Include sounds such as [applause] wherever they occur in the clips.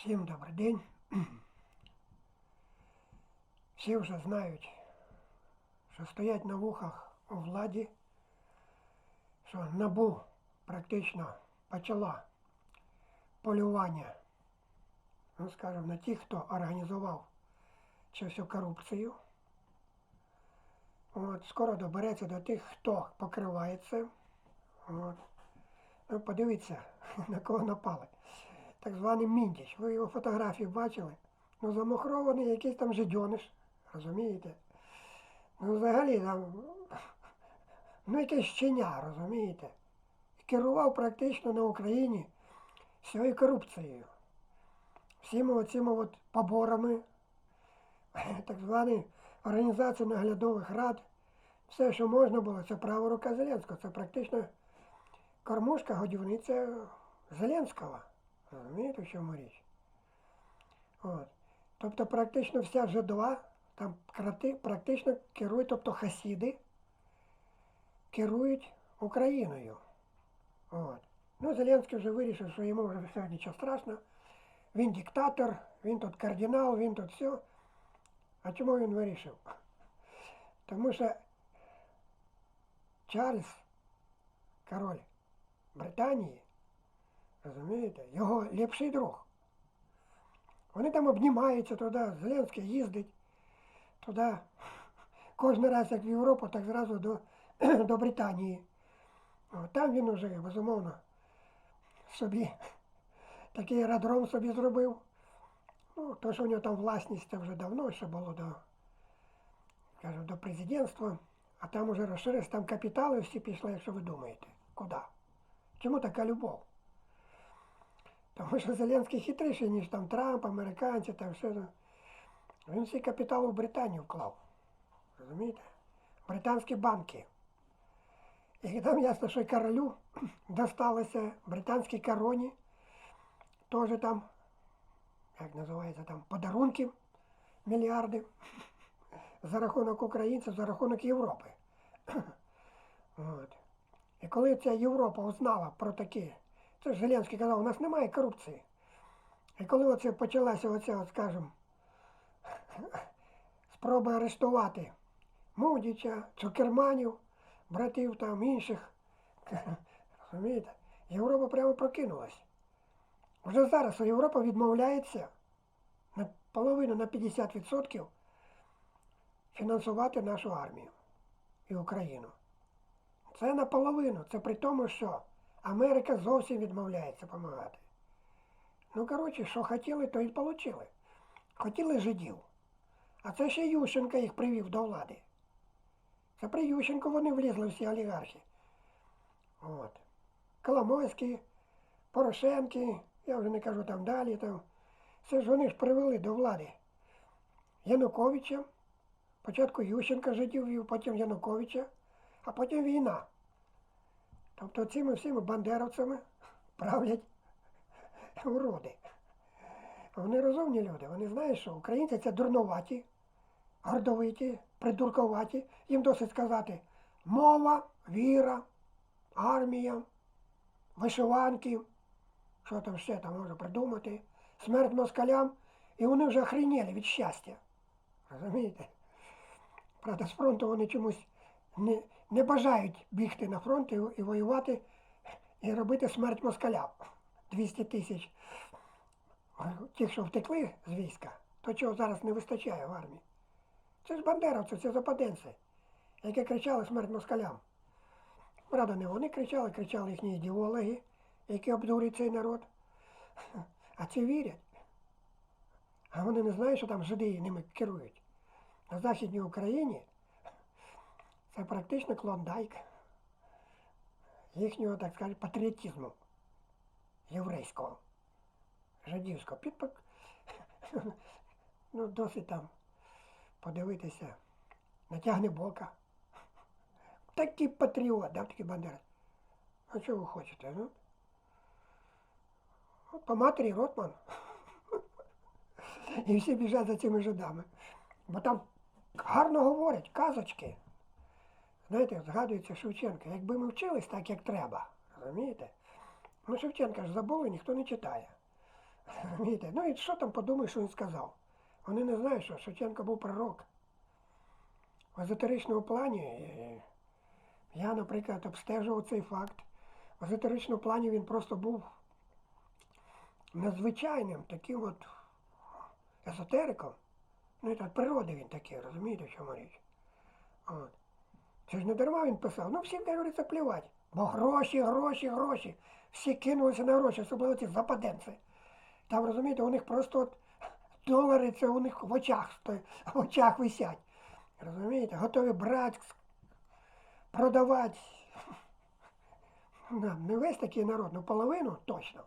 Всім добрий день. Всі вже знають, що стоять на вухах у владі, що НАБУ практично почала полювання, ну скажімо, на тих, хто організував цю всю корупцію. От, скоро добереться до тих, хто покриває це. От. Ну, подивіться, [laughs] на кого напали. Так званий Міндіч. Ви його фотографії бачили? Ну, замахрований якийсь там жидьониш, розумієте? Ну, взагалі там, ну, якесь щеня, розумієте? Керував практично на Україні всією корупцією. Всіми оцими от поборами, [laughs] так звані організації наглядових рад. Все, що можна було, це право рука Зеленського. Це практично кормушка, годівниця Зеленського. Розумієте, в чому річ? От. Тобто практично вся Ж2, там практично керують, тобто хасіди, керують Україною. От. Ну, Зеленський вже вирішив, що йому вже все нічого страшного. Він диктатор, він тут кардинал, він тут все. А чому він вирішив? [laughs] Тому що Чарльз, король Британії, розумієте, його ліпший друг. Вони там обнімаються туди, Зеленський їздить туди. Кожен раз, як в Європу, так зразу до, [clears throat] до Британії. Там він уже, безумовно, собі такий аеродром собі зробив. Ну, то, що у нього там власність, це вже давно ще було до, кажу, до президентства. А там уже розширилось, там капітали всі пішли, якщо ви думаєте. Куди? Чому така любов? Тому що Зеленський хитріший, ніж там Трамп, американці, там все. Він всі капітали в Британію вклав. Розумієте? Британські банки. І там ясно, що королю [clears throat] досталося британській короні. Теж там, як називається, там подарунки мільярди [clears throat] за рахунок українців, за рахунок Європи. [clears throat] От. І коли ця Європа узнала про такі, це ж казав, у нас немає корупції. І коли оце почалася оця, скажімо, спроба арештувати Мудіча, Цукерманів, братів там інших, розумієте, Європа прямо прокинулась. Вже зараз Європа відмовляється на половину на 50% фінансувати нашу армію і Україну. Це наполовину. Це при тому, що Америка зовсім відмовляється допомагати. Ну, коротше, що хотіли, то і отримали. Хотіли жидів. А це ще Ющенко їх привів до влади. Це при Ющенку вони влізли всі олігархи. От. Коломойський, Порошенки, я вже не кажу там далі. Там. Це ж вони ж привели до влади Януковича. Спочатку Ющенка жидів потім Януковича, а потім війна. Тобто цими всіми бандеровцями правлять уроди. Вони розумні люди, вони знають, що українці це дурноваті, гордовиті, придурковаті. Їм досить сказати мова, віра, армія, вишиванки, що там ще там можна придумати, смерть москалям, і вони вже охренели від щастя. Розумієте? Правда, з фронту вони чомусь не, не бажають бігти на фронт і, і воювати і робити смерть москалям. 200 тисяч тих, що втекли з війська, то чого зараз не вистачає в армії. Це ж бандеровці, це западенці, які кричали смерть москалям. Правда, не вони кричали, кричали їхні ідеологи, які обдурюють цей народ. А ці вірять. А вони не знають, що там жиди ними керують. На Західній Україні це практично клондайк їхнього, так сказати, патріотизму єврейського, жидівського. Підпак, ну, досить там подивитися, натягне бока. Такий патріот, да, такий бандера. А що ви хочете? Ну? По матері Ротман. І всі біжать за цими жидами. Бо там гарно говорять, казочки. Знаєте, згадується Шевченка. Якби ми вчились так, як треба, розумієте? Ну, Шевченка ж забули, ніхто не читає. Розумієте? Ну і що там подумаєш, що він сказав? Вони не знають, що Шевченко був пророк. В езотеричному плані е, я, наприклад, обстежував цей факт. В езотеричному плані він просто був надзвичайним таким от езотериком. Ну, і так природи він такий, розумієте, в чому річ? От. Це ж не дарма він писав. Ну, всім, говориться, плівать. Бо гроші, гроші, гроші. Всі кинулися на гроші, особливо ці западенці. Там, розумієте, у них просто от долари це у них в очах, сто- в очах висять. Розумієте? Готові брати, продавати. Не весь такий народ, ну половину точно.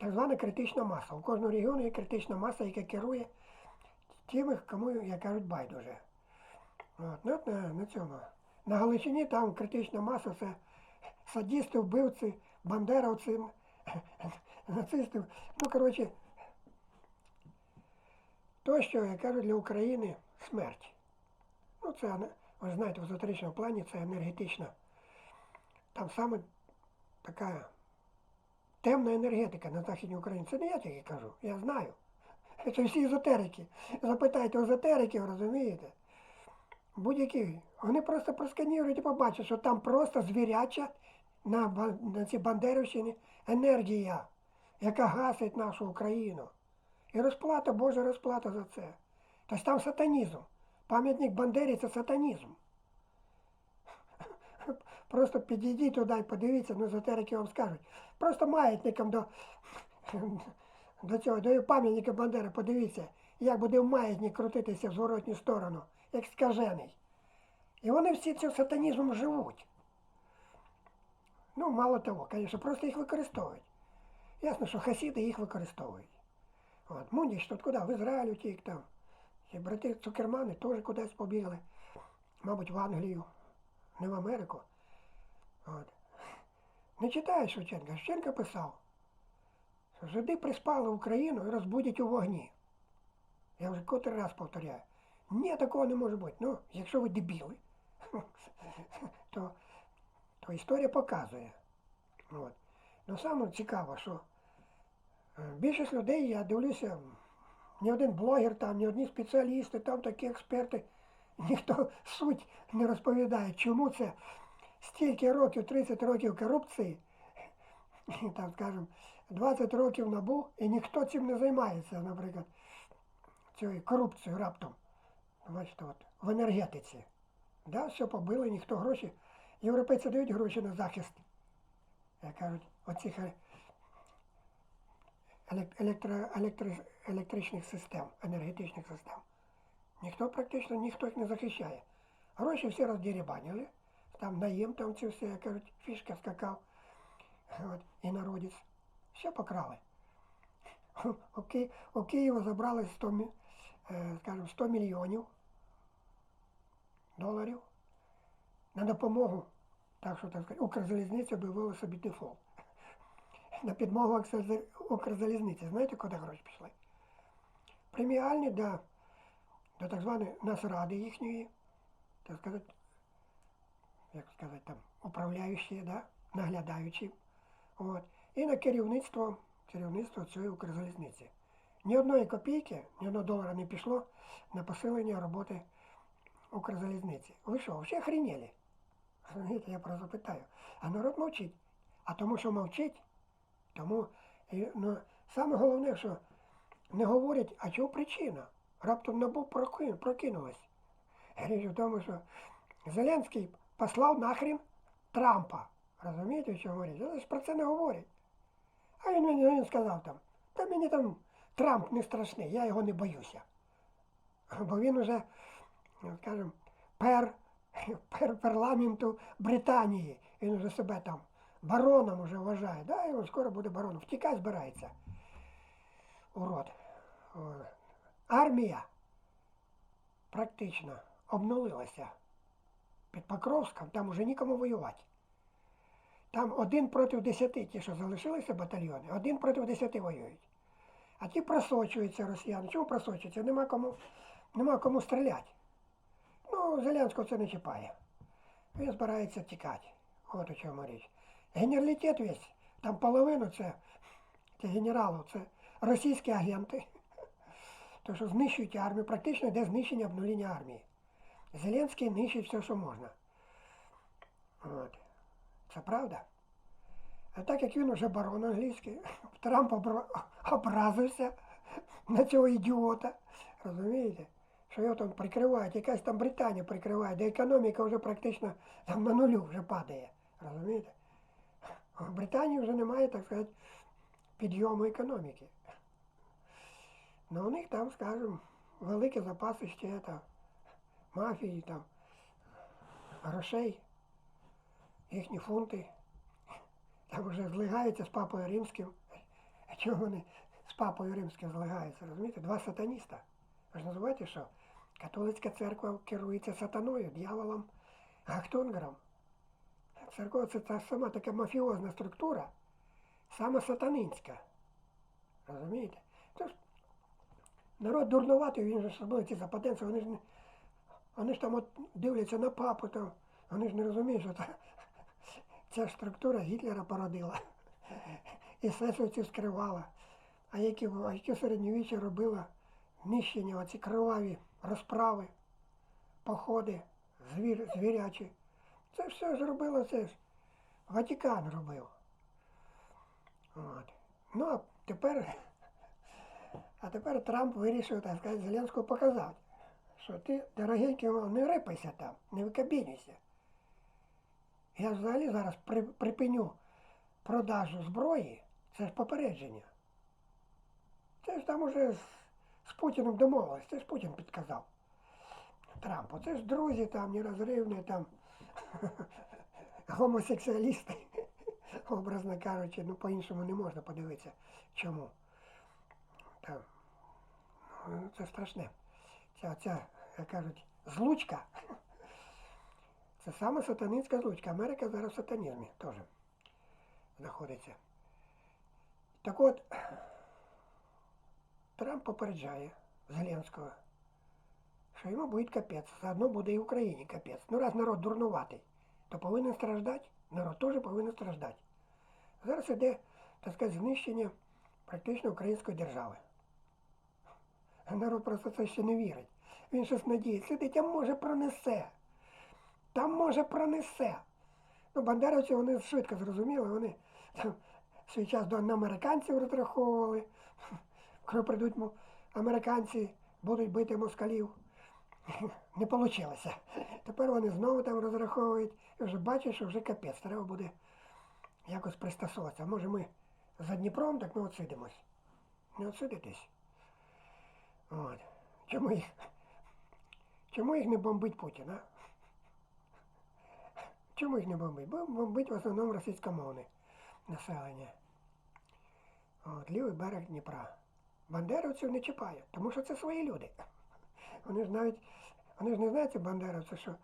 Так звана критична маса. У кожного регіону є критична маса, яка керує тими, кому, як кажуть, байдуже. От, ну, от на, на цьому. На Галичині там критична маса це садісти, вбивці, бандеровці, нацисти. Ну, коротше, то, що, як кажуть, для України смерть. Ну, це, ви знаєте, в езотеричному плані це енергетична. Там саме така темна енергетика на Західній Україні. Це не я тільки кажу, я знаю. Це всі езотерики. Запитайте езотериків, розумієте? Будь-які. Вони просто просканірують і побачать, що там просто звіряча на, на цій Бандерівщині енергія, яка гасить нашу Україну. І розплата, Божа розплата за це. Тобто там сатанізм. Пам'ятник Бандері це сатанізм. [laughs] Просто підійдіть туди і подивіться, ну езотерики вам скажуть. Просто маятником до, [laughs] до цього, до пам'ятника Бандери, подивіться, як буде маятник крутитися в зворотню сторону, як скажений. І вони всі цим сатанізмом живуть. Ну, мало того, звісно, просто їх використовують. Ясно, що хасіди їх використовують. От, Мундіч тут куди? В Ізраїль утік там. І брати Цукермани теж кудись побігли. Мабуть, в Англію, не в Америку. От. Не читає Шевченка. Шевченка писав, що жиди приспали Україну і розбудять у вогні. Я вже котрий раз повторяю. Ні, такого не може бути. Ну, якщо ви дебіли, [laughs] то, то історія показує. От. Ну саме цікаво, що е, більшість людей, я дивлюся, ні один блогер там, ні одні спеціалісти, там такі експерти, [laughs] ніхто суть не розповідає, чому це стільки років, 30 років корупції, [laughs] там, скажімо, 20 років набу, і ніхто цим не займається, наприклад, цією корупцією раптом. Бачите, от, в енергетиці. Да, все побили, ніхто гроші. Європейці дають гроші на захист. Як кажуть, оцих е- електро, електро, електричних систем, енергетичних систем. Ніхто практично ніхто їх не захищає. Гроші всі роздірібанили, там наєм, там ці все, як кажуть, фішка скакав. От, і народець. Все покрали. [laughs] У, Києва забрали 100, е, скажімо, 100 мільйонів доларів на допомогу, так що так сказати, Укрзалізниця об'явила собі дефолт. На підмогу Укрзаліз- Укрзалізниці. Знаєте, куди гроші пішли? Преміальні до, до так званої Нацради їхньої, так сказати, як сказати, там, управляючі, да? наглядаючі. От. І на керівництво, керівництво цієї Укрзалізниці. Ні одної копійки, ні одного долара не пішло на посилення роботи Укрзалізниці. Ви що, всі охренели? Розумієте, я просто питаю. А народ мовчить. А тому, що мовчить, тому ну, саме головне, що не говорять, а чого причина? Раптом набув прокинулась. Річ в тому, що Зеленський послав нахрен Трампа. Розумієте, що говорять? Вони ж про це не говорять. А він мені він сказав там, та мені там Трамп не страшний, я його не боюся. Бо він уже, скажімо, пер, [laughs] пер парламенту Британії. Він уже себе там бароном уже вважає. Да, і він скоро буде бароном. Втікати збирається. Урод. Армія практично обнулилася. Під Покровськом там уже нікому воювати. Там один проти десяти, ті, що залишилися батальйони, один проти десяти воюють. А ті просочуються росіяни. Чому просочуються? Нема кому, нема кому стріляти. Ну, Зеленського це не чіпає. Він збирається тікати. От у чому річ. Генералітет весь, там половину це, це генералів, це російські агенти, то що знищують армію, практично йде знищення обнуління армії. Зеленський нищить все, що можна. От. Це правда. А так як він уже барон англійський, [laughs] Трамп образився на цього ідіота. Розумієте? Що його там прикривають, якась там Британія прикриває, де економіка вже практично там на нулю вже падає. Розумієте? В Британії вже немає, так сказати, підйому економіки. Ну у них там, скажімо, великі запаси ще там, мафії, там, грошей, їхні фунти. Там вже злигаються з папою римським. А чого вони з папою римським злигаються? Розумієте? Два сатаніста. Ви ж називаєте, що католицька церква керується сатаною, дьяволом, гахтонгером. Церква це та сама така мафіозна структура, саме сатанинська. Розумієте? Тож народ дурнуватий, він ж робив ці западенці, вони ж не. Вони ж там от дивляться на папу, там, вони ж не розуміють, що та, [laughs] ця структура Гітлера породила. І есесовців скривала. А які, а які середньовіччя робила нищення, оці криваві розправи, походи, звір, звірячі. Це все ж робило це ж. Ватикан робив. От. Ну, а тепер, а тепер Трамп вирішив, так сказати, Зеленського показати, що ти, дорогенький, не рипайся там, не викабінюйся. Я взагалі зараз при, припиню продажу зброї, це ж попередження. Це ж там уже з, Путіним домовились, це ж Путін підказав. Трампу. Це ж друзі там, нерозривні там [laughs] гомосексуалісти, [laughs] образно кажучи, ну по-іншому не можна подивитися. Чому? Там, ну, це страшне. Ця, ця, як кажуть, злучка. [laughs] Це саме сатанинська злучка. Америка зараз в сатанізмі теж знаходиться. Так от, Трамп попереджає Зеленського, що йому буде капець, заодно буде і Україні капець. Ну раз народ дурнуватий, то повинен страждати, народ теж повинен страждати. Зараз іде, так сказати, знищення практично української держави. А народ просто це ще не вірить. Він щось надіється, сидить, а може пронесе. Там може пронесе. Ну, бандеровці вони швидко зрозуміли, вони там свій час до американців розраховували. Коли прийдуть американці, будуть бити москалів. [laughs] Не вийшло. Тепер вони знову там розраховують і вже бачать, що вже капець, треба буде якось пристосуватися. Може ми за Дніпром, так ми отсидимось. Не отсидитесь. От. Чому їх? Чому їх не бомбить Путін, а? Чому їх не бомбить? Бо бомбить в основному російськомовне населення. От, лівий берег Дніпра. Бандеровців не чіпають, тому що це свої люди. Вони ж навіть, вони ж не знають ці бандеровці, що,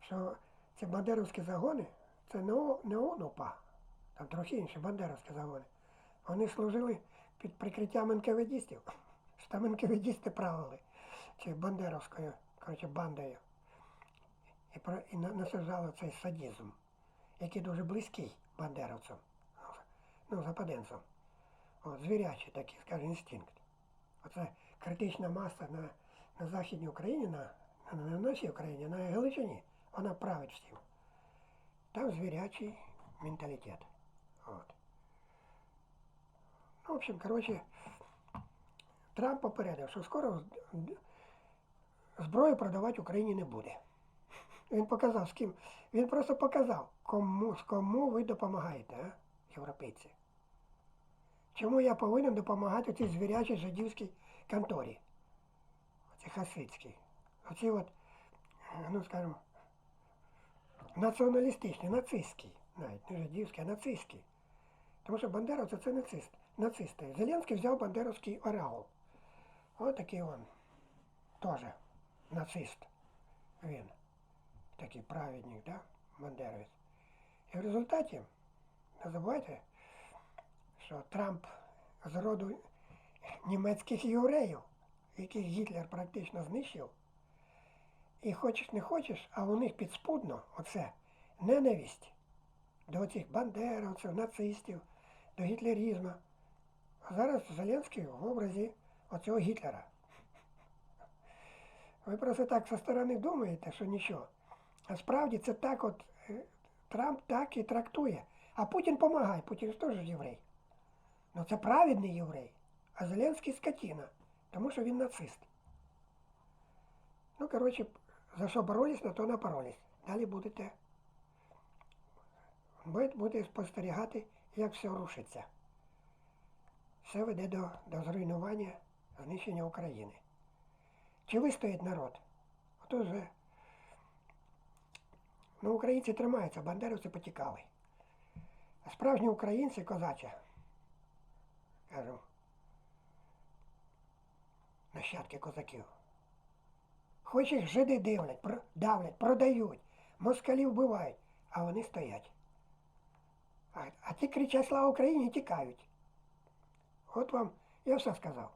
що ці бандеровські загони це не, ОНУПА, там трохи інші бандеровські загони. Вони служили під прикриттям НКВДістів. Що там НКВДісти правили цією бандеровською коротше, бандою. І, про, і на- насаджали цей садізм, який дуже близький бандеровцям, ну, западенцям. От, звірячий такий, скажімо, інстинкт. Оце критична маса на, на Західній Україні, на, на, на нашій Україні, на Галичині, вона править всім. Там звірячий менталітет. От. Ну, в общем, коротше, Трамп попередив, що скоро зброю продавати Україні не буде. Він показав, з ким. Він просто показав, кому, з кому ви допомагаєте, а, європейці. Чому я повинен допомагати цій звірячій жидівській конторі? Оці хасидській. Оці от, ну скажімо, націоналістичні, нацистські, навіть не жидівські, а нацистські. Тому що бандеровці це нацист, нацисти. Зеленський взяв бандеровський ореол. Ось такий он. Теж нацист. Він. Такий праведник, да? Бандеровець. І в результаті, не забувайте, що Трамп з роду німецьких євреїв, яких Гітлер практично знищив. І хочеш не хочеш, а у них підспудно оце ненависть до цих бандеровців, нацистів, до гітлерізму. Зараз Зеленський в образі оцього Гітлера. Ви просто так зі сторони думаєте, що нічого. А справді це так от е, Трамп так і трактує. А Путін допомагає, Путін ж теж єврей. Ну це праведний єврей. А Зеленський скотина, тому що він нацист. Ну, коротше, за що боролись, на то напоролись. Далі будете будете спостерігати, як все рушиться. Все веде до, до зруйнування, знищення України. Чи вистоїть народ? Ото вже. Ну, українці тримаються, бандерівці потікали. Справжні українці козачі, кажу, нащадки козаків. Хоч їх жиди дивлять, давлять, продають, москалів вбивають, а вони стоять. А, а ті кричать слава Україні і тікають. От вам я все сказав.